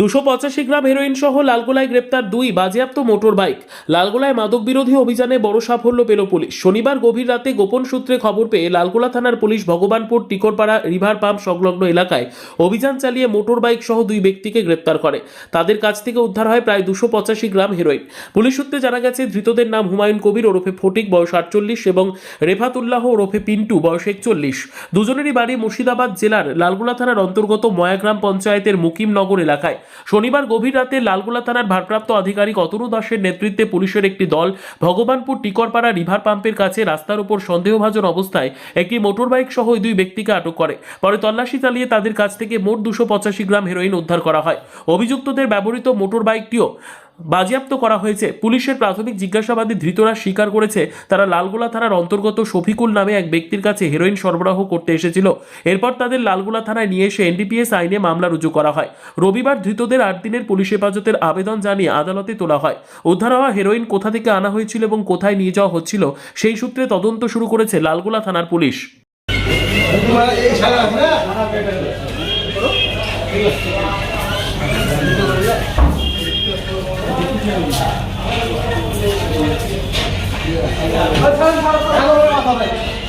দুশো পঁচাশি গ্রাম হেরোইন সহ লালগোলায় গ্রেপ্তার দুই বাজেয়াপ্ত মোটর বাইক লালগোলায় মাদক বিরোধী অভিযানে বড় সাফল্য পেল পুলিশ। শনিবার গভীর রাতে গোপন সূত্রে খবর পেয়ে লালগোলা থানার police Bhagwanpur, Tikarpara, river pump সংলগ্ন এলাকায় অভিযান চালিয়ে মোটর বাইক সহ দুই ব্যক্তিকে গ্রেপ্তার করে। তাদের কাছ থেকে উদ্ধার হয় প্রায় দুশো পঁচাশি গ্রাম হেরোইন। পুলিশ সূত্রে জানা গেছে, ধৃতদের নাম হুমায়ুন কবির ওরফে ফটিক, বয়স আটচল্লিশ, এবং রেফাতুল্লাহ ওরফে পিন্টু, বয়স একচল্লিশ। দুজনেরই বাড়ি মুর্শিদাবাদ জেলার লালগোলা থানার অন্তর্গত ময়াগ্রাম পঞ্চায়েতের মুকিমনগর এলাকায়। শনিবার গভীর রাতে লালগোলা থানার ভারপ্রাপ্ত আধিকারিক অতনু দাসের নেতৃত্বে পুলিশের একটি দল ভগবানপুর টিকরপাড়া রিভার পাম্পের কাছে রাস্তার উপর সন্দেহভাজন অবস্থায় একটি মোটরবাইক সহ ওই দুই ব্যক্তিকে আটক করে। পরে তল্লাশি চালিয়ে তাদের কাছ থেকে মোট দুশো পঁচাশি গ্রাম হেরোইন উদ্ধার করা হয়। অভিযুক্তদের ব্যবহৃত মোটর বাইকটিও বাজেয়াপ্ত করা হয়েছে। পুলিশের প্রাথমিক জিজ্ঞাসাবাদে ধৃতরা স্বীকার করেছে, তারা লালগোলা থানার অন্তর্গত শফিকুল নামে এক ব্যক্তির কাছে হেরোইন সরবরাহ করতে এসেছিল। এরপর তাদের লালগোলা থানায় নিয়ে এসে এনডিপিএস আইনে মামলা রুজু করা হয়। রবিবার ধৃতদের আট দিনের পুলিশ হেফাজতের আবেদন জানিয়ে আদালতে তোলা হয়। উদ্ধার হওয়া হেরোইন কোথা থেকে আনা হয়েছিল এবং কোথায় নিয়ে যাওয়া হচ্ছিল, সেই সূত্রে তদন্ত শুরু করেছে লালগোলা থানার পুলিশ। 我们都曾试过想以